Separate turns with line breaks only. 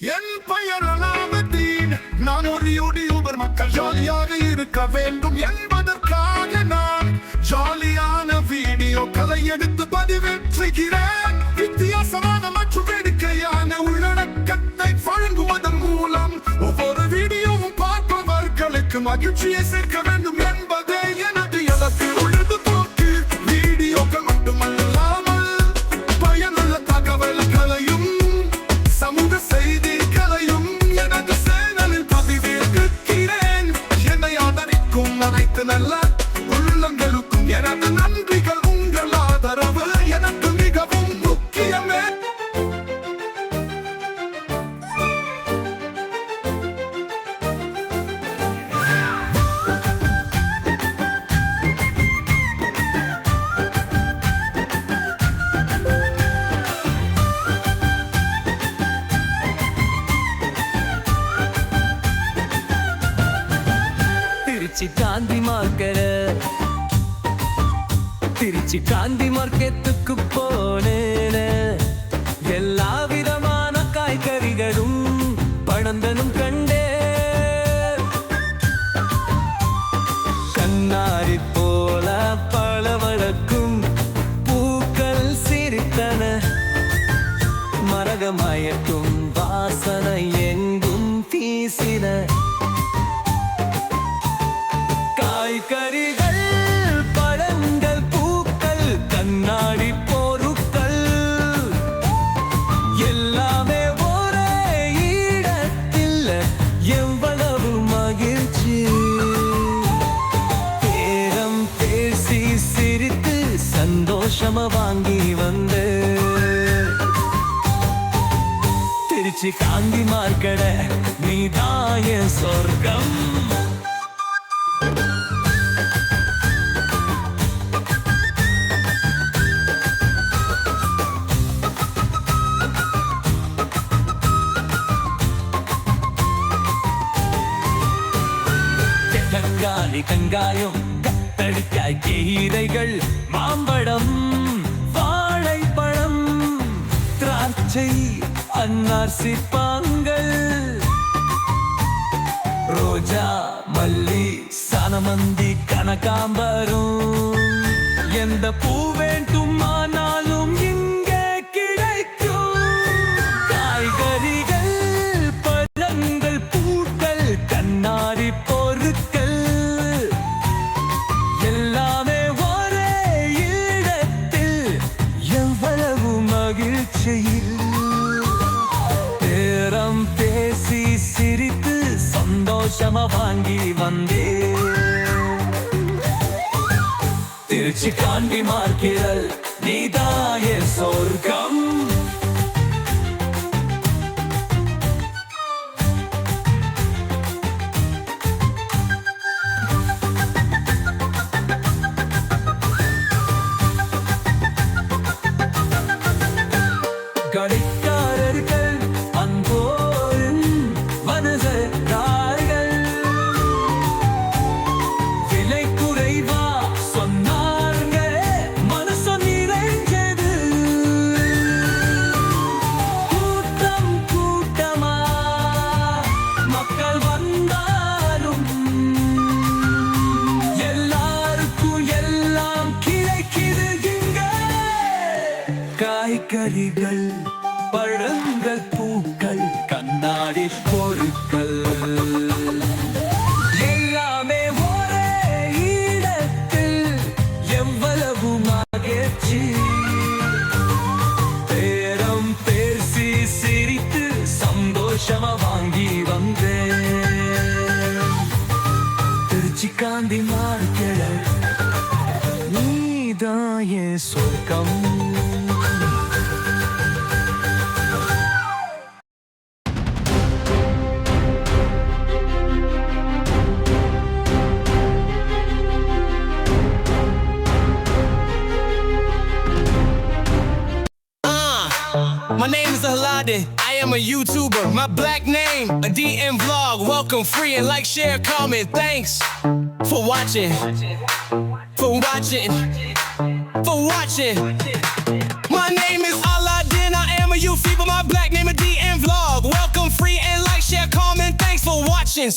என் பெயர் அலாமதீன் நான் ஒரு யூடியூபர் மக்கள். ஜாலியாக இருக்க வேண்டும் என்பதற்காக நான் ஜாலியான வீடியோக்களை எடுத்து பதிவேற்றுகிறேன். வித்தியாசமான மற்றும் வேடிக்கையான உள்ளடக்கத்தை வழங்குவதன் மூலம் ஒவ்வொரு வீடியோவும் பார்ப்பவர்களுக்கு மகிழ்ச்சியை சேர்க்க வேண்டும் எனது நன்றிகள் உங்கள் ஆதரவு எனக்கு மிகவும் முக்கியமே.
திருச்சி காந்தி மார்க்கெட் திருச்சி காந்தி மார்க்கெட்டுக்கு போனேன. எல்லா விதமான காய்கறிகளும் பணந்தனும் கண்டே. கண்ணாரி போல பளபளக்கும் பூக்கள் சிரித்தன. மரகமயக்கும் வாசனை எங்கும் வீசின. காய்கறிகள் வாங்கி வந்து. திருச்சி காந்தி மார்க்கட நீ நீதாய சொர்க்கம். தக்காளி வெங்காயம் கத்தரிக்காய் கீரைகள் மாம்பழம் திராட்சை அன்னாசி பாங்கள் ரோஜா மல்லி சனமந்தி கனகாம்பரும் எந்த பூ வேண்டுமானாலும் இங்கே சந்தோஷமா வாங்கி வந்தே திருச்சி காண்டி மார்க்கிறல் நீதாய சொர்க்கம். காய்கறிகள் பழங்கள் பூக்கள் கண்ணாடி பொருட்கள். எல்லாமே ஒரே இடத்தில் எவ்வளவு மகிழ்ச்சி. பேரம் பேசி சிரித்து சந்தோஷமா வாங்கி வந்தேன். சொர்க்கம்.
My name is Aladdin. I am a YouTuber. My black name, a DM vlog. Welcome free and like, share, comment. Thanks for watching. For watching. For watching. My name is Aladdin. I am a YouTuber. My black name, a DM vlog. Welcome free and like, share, comment. Thanks for watching.